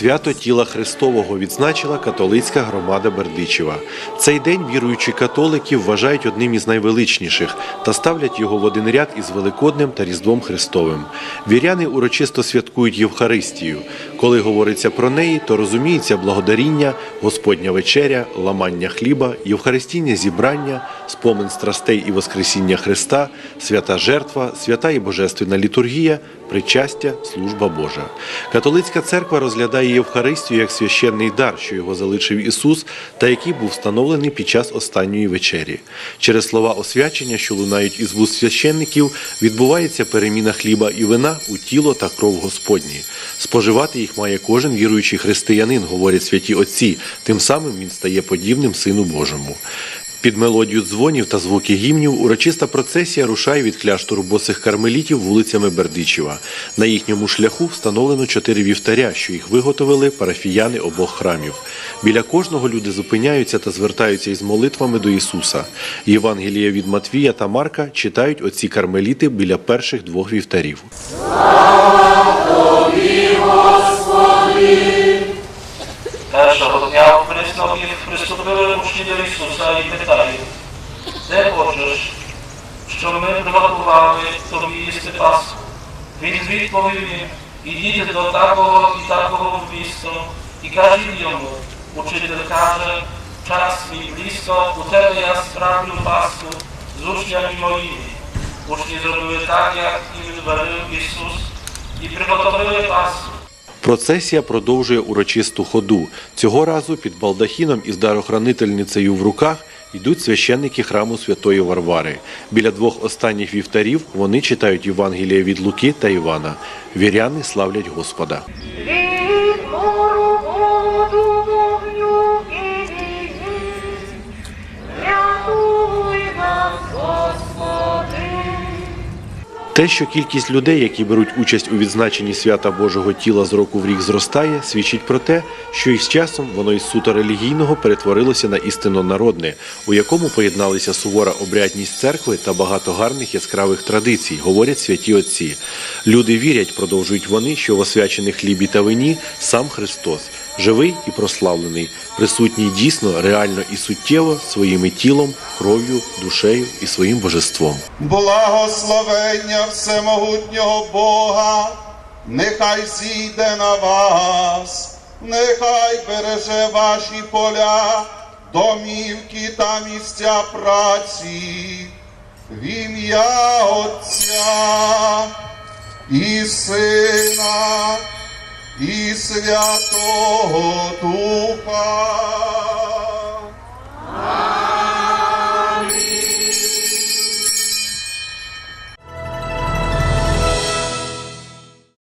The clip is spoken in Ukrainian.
Свято тіла Христового відзначила католицька громада Бердичева. Цей день віруючі католики вважають одним із найвеличніших та ставлять його в один ряд із Великоднем та Різдвом Христовим. Віряни урочисто святкують Євхаристію. Коли говориться про неї, то розуміється благодаріння, Господня вечеря, ламання хліба, євхаристійне зібрання, спомин страстей і Воскресіння Христа, свята жертва, свята і божественна літургія, причастя, служба Божа. Католицька церква розглядає Євхаристію як священний дар, що його залишив Ісус, та який був встановлений під час останньої вечері. Через слова освячення, що лунають із вуст священників, відбувається переміна хліба і вина у тіло та кров Господні. Споживати їх має кожен віруючий християнин, говорять святі отці. Тим самим він стає подібним Сину Божому. Під мелодію дзвонів та звуки гімнів урочиста процесія рушає від кляштору босих кармелітів вулицями Бердичева. На їхньому шляху встановлено чотири вівтаря, що їх виготовили парафіяни обох храмів. Біля кожного люди зупиняються та звертаються із молитвами до Ісуса. Євангелія від Матвія та Марка читають оці кармеліти біля перших двох вівтарів. Першого дня у Христові приступили учні до Ісуса і питають, де хочеш, щоб ми приготували тобі їсти Пасху? Він відповів їм, ідіть до такого і такого в місто, і кажіть йому, учитель каже, час мій близько, у тебе я справлю Пасху з учнями моїми. Учні зробили так, як їм звелив Ісус, і приготовили Пасху. Процесія продовжує урочисту ходу. Цього разу під балдахіном із дарохранительницею в руках йдуть священники храму Святої Варвари. Біля двох останніх вівтарів вони читають Євангелія від Луки та Івана. Віряни славлять Господа. Те, що кількість людей, які беруть участь у відзначенні свята Божого тіла з року в рік зростає, свідчить про те, що із часом воно із суто релігійного перетворилося на істинно народне, у якому поєдналися сувора обрядність церкви та багато гарних яскравих традицій, говорять святі отці. Люди вірять, продовжують вони, що в освячених хлібі та вині сам Христос, живий і прославлений, присутній дійсно, реально і суттєво своїми тілом, кров'ю, душею і своїм божеством. Благословення всемогутнього Бога, нехай зійде на вас, нехай береже ваші поля, домівки та місця праці, в ім'я Отця і Сина Святого Духа.